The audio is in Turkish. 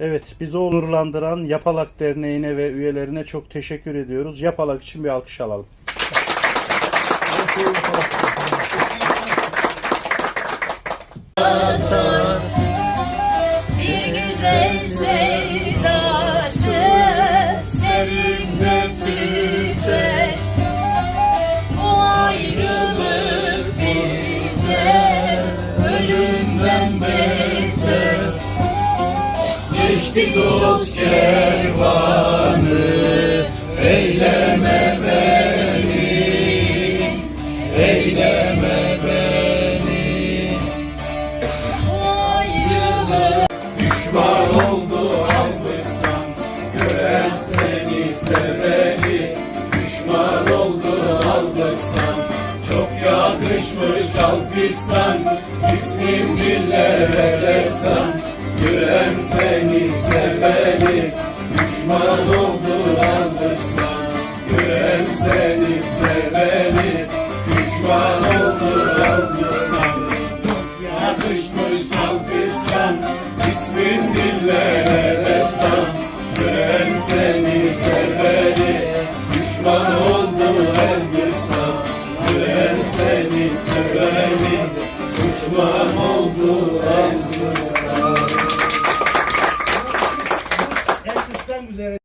Evet, bizi onurlandıran Yapalak Derneği'ne ve üyelerine çok teşekkür ediyoruz. Yapalak için bir alkış alalım. Bir güzel sevdası Geçti dost kervanı eyleme beni Eyleme beni. Ayrılık Düşman oldu Albistan Gören seni seveni. Düşman oldu Albistan Çok yakışmış Alpistan. İsmin dillere destan Gören seni seveni Düşman الوزاره